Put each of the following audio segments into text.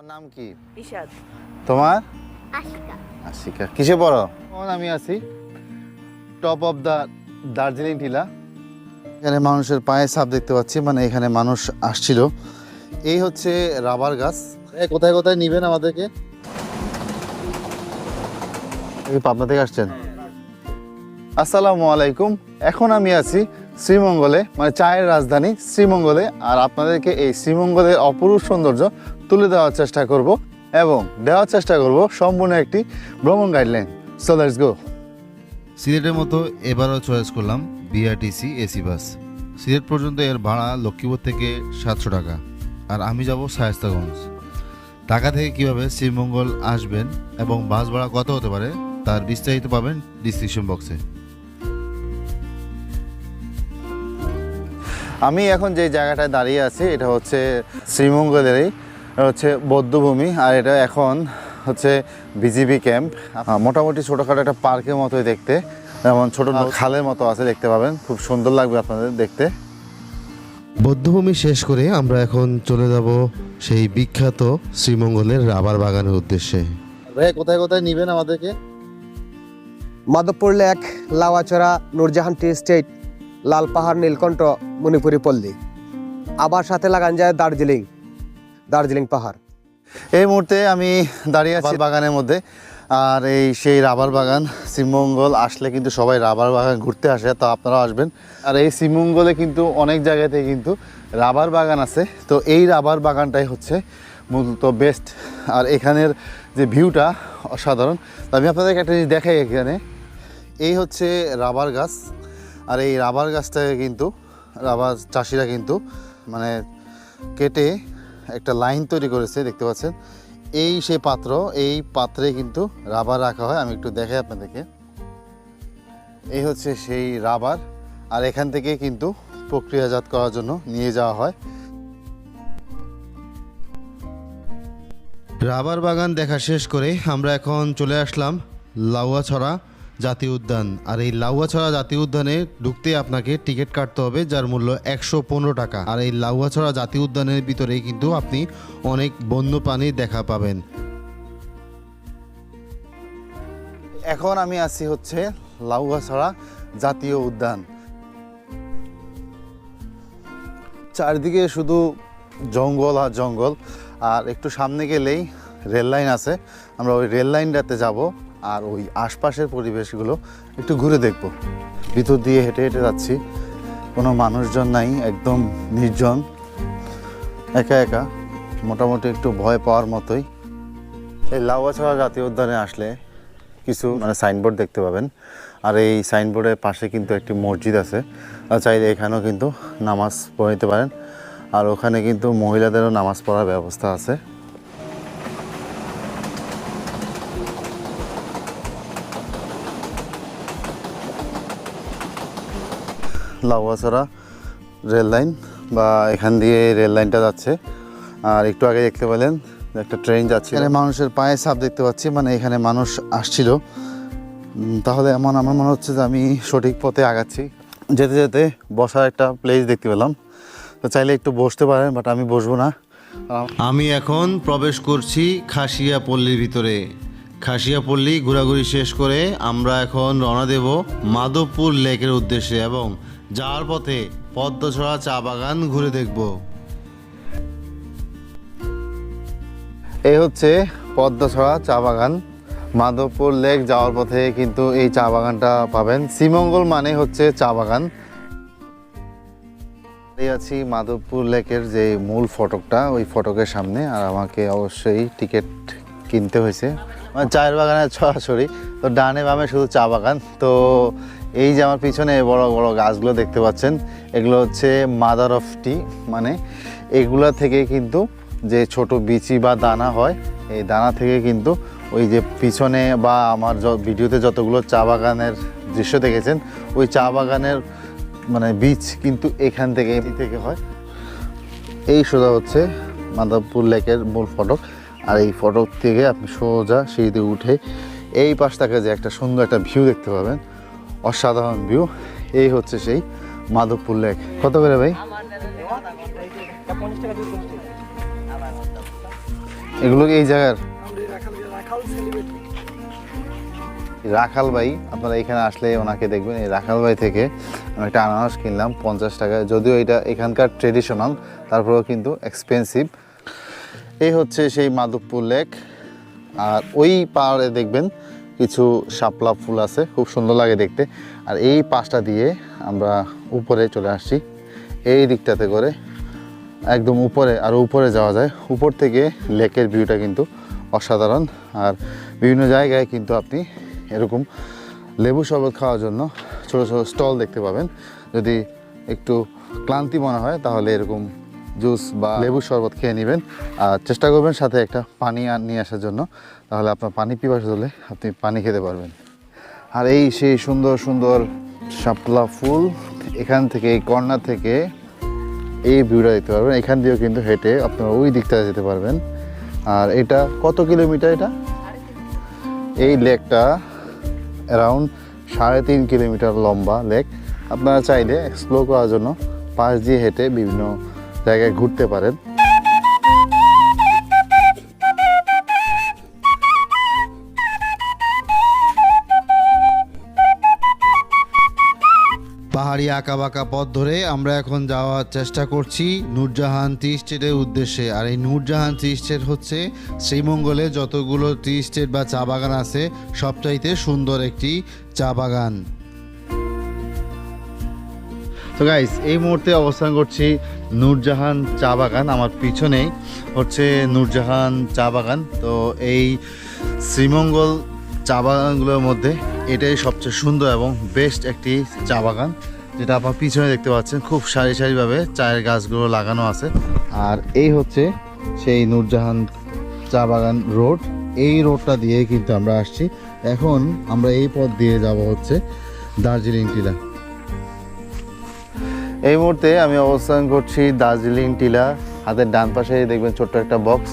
তোমার নাম কি? ইশাদ। তোমার? আশিকা। আশিকা। কিসে পড়ো? এখন আমি আছি। টপ অফ দ্য দার্জিলিং টিলা। এখানে মানুষের পায়ে ছাপ দেখতে পাচ্ছি মানে এখানে মানুষ আসছিল। এই হচ্ছে রাবার গাছ। কোথায় কোথায় নিবেন আমাদেরকে? পাবনা থেকে আসছেন। আসসালামু আলাইকুম। এখন আমি আছি শ্রীমঙ্গলে মানে চায়ের রাজধানী শ্রীমঙ্গলে। আর আপনাদেরকে এই শ্রীমঙ্গলের অপরূপ সৌন্দর্য তুলে দেওয়ার চেষ্টা করব এবং দেওয়ার চেষ্টা করব সম্পূর্ণ একটি ভ্রমণ গাইডলাইন সো লেটস গো সিলেটের মতো এবারও চয়েস করলাম বিআরটিসি এসি বাস সিলেট পর্যন্ত এর ভাড়া লক্ষ্মীপুর থেকে সাতশো টাকা। আর আমি যাব শায়স্তাগঞ্জ। ঢাকা থেকে কীভাবে শ্রীমঙ্গল আসবেন এবং বাস ভাড়া কত হতে পারে তার বিস্তারিত পাবেন ডিসক্রিপশন বক্সে আমি এখন যে জায়গাটায় দাঁড়িয়ে আছি এটা হচ্ছে শ্রীমঙ্গলেরই হচ্ছে বৌদ্ধভূমি আর এটা এখন হচ্ছে বিজিবি ক্যাম্প। মোটামুটি ছোটোখাটো একটা পার্কের মতোই দেখতে যেমন ছোট খালের মতো আছে দেখতে পাবেন খুব সুন্দর লাগবে আপনাদের দেখতে। বৌদ্ধভূমি শেষ করে আমরা এখন চলে যাব সেই বিখ্যাত শ্রীমঙ্গলের রাবার বাগানের উদ্দেশ্যে। ভাই কোথায় কোথায় নিবেন আমাদেরকে? Madhabpur lake Lawachara Nurjahan tea estate Lal Pahar Nilkantha Manipuri পল্লী। আবার সাথে লাগান যায় দার্জিলিং। দার্জিলিং পাহাড়। এই মুহূর্তে আমি দাঁড়িয়ে আছি বাগানের মধ্যে। আর এই সেই রাবার বাগান শ্রীমঙ্গল আসলে কিন্তু সবাই রাবার বাগান ঘুরতে আসে তো আপনারাও আসবেন। আর এই শ্রীমঙ্গলে কিন্তু অনেক জায়গাতে কিন্তু রাবার বাগান আছে। তো এই রাবার বাগানটাই হচ্ছে মূলত বেস্ট আর এখানের যে ভিউটা অসাধারণ। তো আমি আপনাদেরকে একটা জিনিস দেখাই এখানে। এই হচ্ছে রাবার গাছ। আর এই রাবার গাছটাকে কিন্তু রাবার চাষিরা কিন্তু মানে কেটে একটা লাইন তৈরি করেছে, দেখতে পাচ্ছেন? এই সে পাত্র, এই পাত্রে কিন্তু রাবার রাখা হয়। আমি একটু দেখাই আপনাদেরকে। এই হচ্ছে সেই রাবার, আর এখান থেকে কিন্তু প্রক্রিয়াজাত করার জন্য নিয়ে যাওয়া হয়। রাবার বাগান দেখা শেষ করে আমরা এখন চলে আসলাম লাউয়াছড়া। জাতীয় উদ্যান। আর এই লাউয়াছড়া জাতীয় উদ্যানে ঢুকতে আপনাকে টিকিট কাটতে হবে, যার মূল্য একশো পনেরো টাকা। আর এই লাউয়াছড়া জাতীয় উদ্যানের ভিতরে কিন্তু আপনি অনেক বন্যপ্রাণীর দেখা পাবেন। এখন আমি আছি হচ্ছে লাউয়াছড়া জাতীয় উদ্যান। চারদিকে শুধু জঙ্গল আর জঙ্গল, আর একটু সামনে গেলেই রেল লাইন আছে। আমরা ওই রেল লাইনটাতে যাব। আর ওই আশপাশের পরিবেশগুলো একটু ঘুরে দেখব। ভিতর দিয়ে হেঁটে হেঁটে যাচ্ছি। কোনো মানুষজন নাই, একদম নির্জন। একা একা, মোটামুটি একটু ভয় পাওয়ার মতোই। এই লাউয়াছড়া জাতীয় উদ্যানে আসলে কিছু মানে সাইনবোর্ড দেখতে পাবেন। আর এই সাইনবোর্ডের পাশে কিন্তু একটি মসজিদ আছে। চাইলে এখানেও কিন্তু নামাজ পড়ে নিতে পারেন। আর ওখানে কিন্তু মহিলাদেরও নামাজ পড়ার ব্যবস্থা আছে। লাউয়াছড়া রেল লাইন বা এখান দিয়ে রেল লাইনটা যাচ্ছে। আর একটু আগে দেখতে পেলেন একটা ট্রেন যাচ্ছে এখানে মানুষের পায়ে ছাপ দেখতে পাচ্ছি মানে এখানে মানুষ আসছিল। তাহলে এমন আমার মনে হচ্ছে যে আমি সঠিক পথে আগাচ্ছি। যেতে যেতে বসার একটা প্লেস দেখতে পেলাম। তো চাইলে একটু বসতে পারেন বাট আমি বসবো না। আমি এখন প্রবেশ করছি খাসিয়া পল্লীর ভিতরে। খাসিয়া পল্লী ঘোরাঘুরি শেষ করে আমরা এখন রওনা দেব মাধবপুর লেকের উদ্দেশ্যে এবং যাওয়ার পথে পদ্মছড়া চা বাগান ঘুরে দেখব। এই হচ্ছে পদ্মছড়া চা বাগান। মাধবপুর লেক যাওয়ার পথে কিন্তু এই চা বাগানটা পাবেন। শ্রীমঙ্গল মানে হচ্ছে চা বাগান। আছি মাধবপুর লেকের যে মূল ফটকটা, ওই ফটকের সামনে। আর আমাকে অবশ্যই টিকিট কিনতে হয়েছে। মানে চায়ের বাগানের ছড়াছড়ি তো ডানে বামে শুধু চা বাগান। তো এই যে আমার পিছনে বড় বড় গাছগুলো দেখতে পাচ্ছেন, এগুলো হচ্ছে মাদার অফ টি মানে এগুলা থেকে কিন্তু যে ছোট বিচি বা দানা হয়, এই দানা থেকে কিন্তু ওই যে পিছনে বা আমার ভিডিওতে যতগুলো চা বাগানের দৃশ্য দেখেছেন, ওই চা বাগানের মানে বীজ কিন্তু এখান থেকে থেকে হয়। এই সোজা হচ্ছে মাধবপুর লেকের মূল ফটক। আর এই ফটক থেকে আপনি সোজা সিঁড়িতে উঠে এই পাশটাকে যে একটা সুন্দর একটা ভিউ দেখতে পাবেন, অসাধারণ ভিউ এই হচ্ছে সেই মাধবপুর লেক। কত করে ভাই? এগুলো এই জায়গার? রাখাল ভাই, আপনারা এখানে আসলে ওনাকে দেখবেন, এই রাখাল ভাই থেকে আমি একটা আনারস কিনলাম, পঞ্চাশ টাকা যদিও এটা এখানকার ট্রেডিশনাল তারপরেও কিন্তু এক্সপেন্সিভ এই হচ্ছে সেই মাধবপুর লেক। আর ওই পাহাড়ে দেখবেন কিছু শাপলা ফুল আছে, খুব সুন্দর লাগে দেখতে। আর এই পাশটা দিয়ে আমরা উপরে চলে আসছি, এই দিকটাতে করে একদম উপরে, আর উপরে যাওয়া যায়। উপর থেকে লেকের ভিউটা কিন্তু অসাধারণ। আর বিভিন্ন জায়গায় কিন্তু আপনি এরকম লেবু শরবত খাওয়ার জন্য ছোটো ছোটো স্টল দেখতে পাবেন। যদি একটু ক্লান্তি মনে হয়, তাহলে এরকম জুস বা লেবু শরবত খেয়ে নেবেন। আর চেষ্টা করবেন সাথে একটা পানি নিয়ে আসার জন্য। তাহলে আপনার পানি পিপাসা হলে আপনি পানি খেতে পারবেন। আর এই সেই সুন্দর সুন্দর শাপলা ফুল এখান থেকে, এই কর্নার থেকে এই ভিউটা দেখতে পারবেন। এখান দিয়েও কিন্তু হেঁটে আপনারা ওই দিকটা যেতে পারবেন। আর এটা কত কিলোমিটার এটা? এই লেকটা অ্যারাউন্ড সাড়ে তিন কিলোমিটার লম্বা লেক। আপনারা চাইলে এক্সপ্লোর করার জন্য পাশ দিয়ে হেঁটে বিভিন্ন জায়গায় ঘুরতে পারেন। পাহাড়ি আঁকা বাঁকা পথ ধরে আমরা এখন যাওয়ার চেষ্টা করছি নূরজাহান টি স্টেটের উদ্দেশ্যে। আর এই নূরজাহান টি স্টেট হচ্ছে শ্রীমঙ্গলে যতগুলো টি স্টেট বা চা বাগান আছে সবচাইতে সুন্দর একটি চা বাগান। তো গাইস এই মুহূর্তে অবস্থান করছি নূরজাহান চা বাগান আমার পিছনেই হচ্ছে নূরজাহান চা বাগান। তো এই শ্রীমঙ্গল চা বাগানগুলোর মধ্যে এটাই সবচেয়ে সুন্দর এবং বেস্ট একটি চা বাগান, যেটা আপনার পিছনে দেখতে পাচ্ছেন, খুব সারি সারিভাবে চায়ের গাছগুলো লাগানো আছে। আর এই হচ্ছে সেই নূরজাহান চা বাগান রোড। এই রোডটা দিয়ে কিন্তু আমরা আসছি। এখন আমরা এই পথ দিয়ে যাব হচ্ছে দার্জিলিং টিলা। এই মুহূর্তে আমি অবস্থান করছি দার্জিলিং টিলা হাতের ডান পাশে দেখবেন ছোট্ট একটা বক্স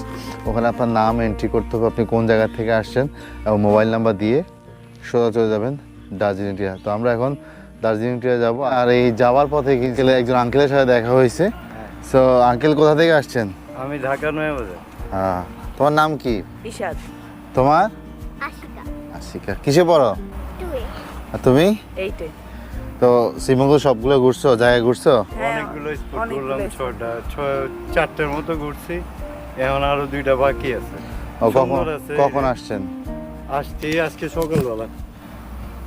ওখানে আপনার নাম এন্ট্রি করতে হবে আপনি কোন জায়গা থেকে আসছেন এবং মোবাইল নাম্বার দিয়ে সোজা চলে যাবেন দার্জিলিং টিলা। তো আমরা এখন দার্জিলিং টিলা যাব আর এই যাওয়ার পথে কিন্তু একজন আঙ্কেলের সাথে দেখা হয়েছে? সো আঙ্কেল কোথা থেকে আসছেন? আমি ঢাকা নয় হ্যাঁ। তোমার নাম কি? ইশাদ তোমার? আশিকা। আশিকা। কিসে পড়ো? তুমি? এইটে তো শ্রীমঙ্গল সবগুলো ঘুরছো জায়গায় ঘুরছো? হ্যাঁ, অনেকগুলো স্পট ঘুরলাম। ছটা ছয় চারটের মতো ঘুরছি। এখন আরও দুইটা বাকি আছে। ও, কখন কখন আসছেন? আসছি আজকে সকালবেলা।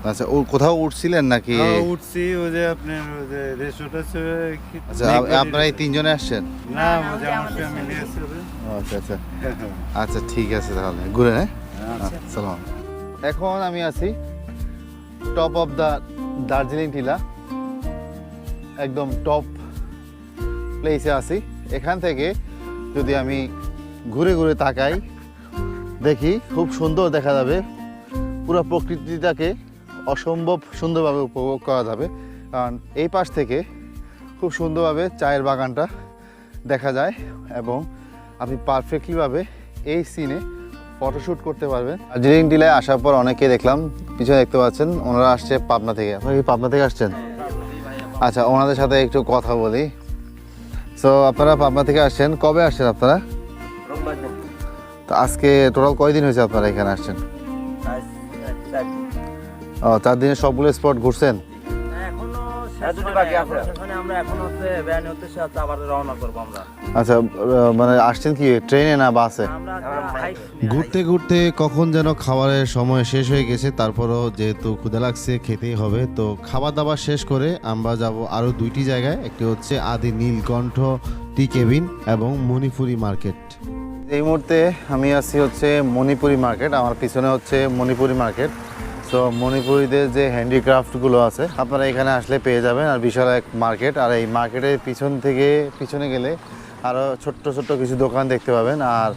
আচ্ছা ও কোথাও উঠছিলেন নাকি? উঠছি ওই যে আপনার ওই যে আছে আচ্ছা আপনারা এই তিনজনে আসছেন? না ওই যে আমার ফ্যামিলি আছে। আচ্ছা আচ্ছা। আচ্ছা ঠিক আছে তাহলে। ঘুরে হ্যাঁ? আচ্ছা। সালাম এখন আমি আছি টপ অফ দ্য দার্জিলিং টিলা, একদম টপ প্লেসে আছি। এখান থেকে যদি আমি ঘুরে ঘুরে তাকাই, দেখি খুব সুন্দর দেখা যাবে। পুরো প্রকৃতিটাকে অসম্ভব সুন্দরভাবে উপভোগ করা যাবে। কারণ এই পাশ থেকে খুব সুন্দরভাবে চায়ের বাগানটা দেখা যায় এবং আপনি পারফেক্টলিভাবে এই সিনে ফটোশ্যুট করতে পারবেন দার্জিলিং টিলায় আসার পর অনেকে দেখলাম। পিছনে দেখতে পাচ্ছেন, ওনারা আসছে পাবনা থেকে। আপনারা কি পাবনা থেকে আসছেন? আচ্ছা ওনাদের সাথে একটু কথা বলি। সো আপনারা পাবনা থেকে আসছেন। কবে আসছেন আপনারা? তো আজকে টোটাল কয়দিন হয়েছে আপনারা এখানে আসছেন? ও, চার দিনে সবগুলো স্পট ঘুরছেন? আচ্ছা মানে আসছেন কি ট্রেনে না বাসে? ঘুরতে ঘুরতে কখন যেন খাবারের সময় শেষ হয়ে গেছে তারপরও যেহেতু ক্ষুদা লাগছে খেতেই হবে। তো খাবার দাবার শেষ করে আমরা যাব আরও দুইটি জায়গায় একটি হচ্ছে আদি নীলকণ্ঠ টি কেবিন এবং মণিপুরি মার্কেট। এই মুহূর্তে আমি আছি হচ্ছে মণিপুরি মার্কেট আমার পিছনে হচ্ছে মণিপুরি মার্কেট। সো মণিপুরিদের যে হ্যান্ডিক্রাফটগুলো আছে আপনারা এখানে আসলে পেয়ে যাবেন। আর বিশাল এক মার্কেট আর এই মার্কেটের পিছন থেকে পিছনে গেলে আরও ছোট্ট ছোট্ট কিছু দোকান দেখতে পাবেন। আর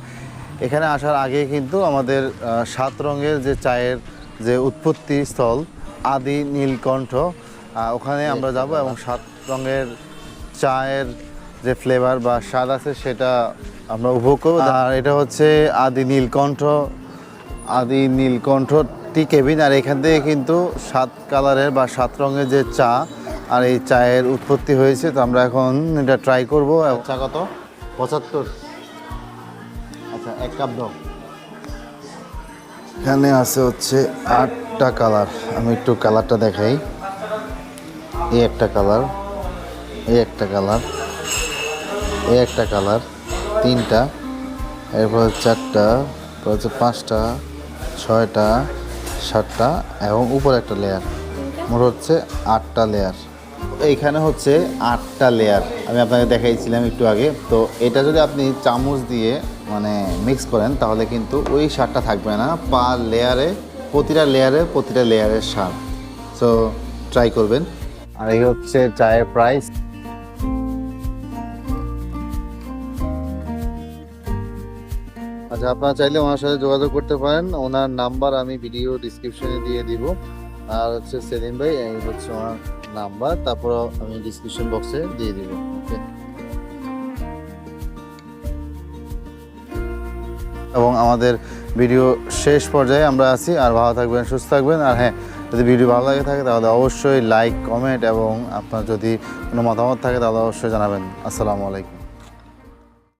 এখানে আসার আগে কিন্তু আমাদের সাত রঙের যে চায়ের যে উৎপত্তি স্থল আদি নীলকণ্ঠ ওখানে আমরা যাব এবং সাত রঙের চায়ের যে ফ্লেভার বা স্বাদ আছে সেটা আমরা উপভোগ করব। আর এটা হচ্ছে আদি নীলকণ্ঠ। আদি নীলকণ্ঠ টি কেবিন আর এখান থেকে কিন্তু সাত কালারের বা সাত রঙের যে চা আর এই চায়ের উৎপত্তি হয়েছে, তো আমরা এখন এটা ট্রাই করব। চা কত? পঁচাত্তর। আচ্ছা এক কাপ দাও। এখানে আছে হচ্ছে আটটা কালার। আমি একটু কালারটা দেখাই। এই একটা কালার, এই একটা কালার, এই একটা কালার, তিনটা। এরপর চারটা, এরপর হচ্ছে পাঁচটা, ছয়টা সাতটা এবং উপরে একটা লেয়ার মোট হচ্ছে আটটা লেয়ার এইখানে হচ্ছে আটটা লেয়ার আমি আপনাকে দেখাইছিলাম একটু আগে। তো এটা যদি আপনি চামচ দিয়ে মানে মিক্স করেন, তাহলে কিন্তু ওই সারটা থাকবে না। পার লেয়ারে প্রতিটা লেয়ারে প্রতিটা লেয়ারের সার। সো ট্রাই করবেন। আর এই হচ্ছে চায়ের প্রাইস আচ্ছা আপনারা চাইলে ওনার সাথে যোগাযোগ করতে পারেন। ওনার নাম্বার আমি ভিডিও ডিসক্রিপশনে দিয়ে দিব। আর হচ্ছে সেলিম ভাই, এই হচ্ছে ওনার নাম্বার। তারপর আমি ডিসক্রিপশন বক্সে দিয়ে দিব। ওকে এবং আমাদের ভিডিও শেষ পর্যায়ে আমরা আছি। আর ভালো থাকবেন, সুস্থ থাকবেন। আর হ্যাঁ যদি ভিডিও ভালো লাগে থাকে, তাহলে অবশ্যই লাইক কমেন্ট এবং আপনার যদি কোনো মতামত থাকে, তাহলে অবশ্যই জানাবেন। আসসালামু আলাইকুম।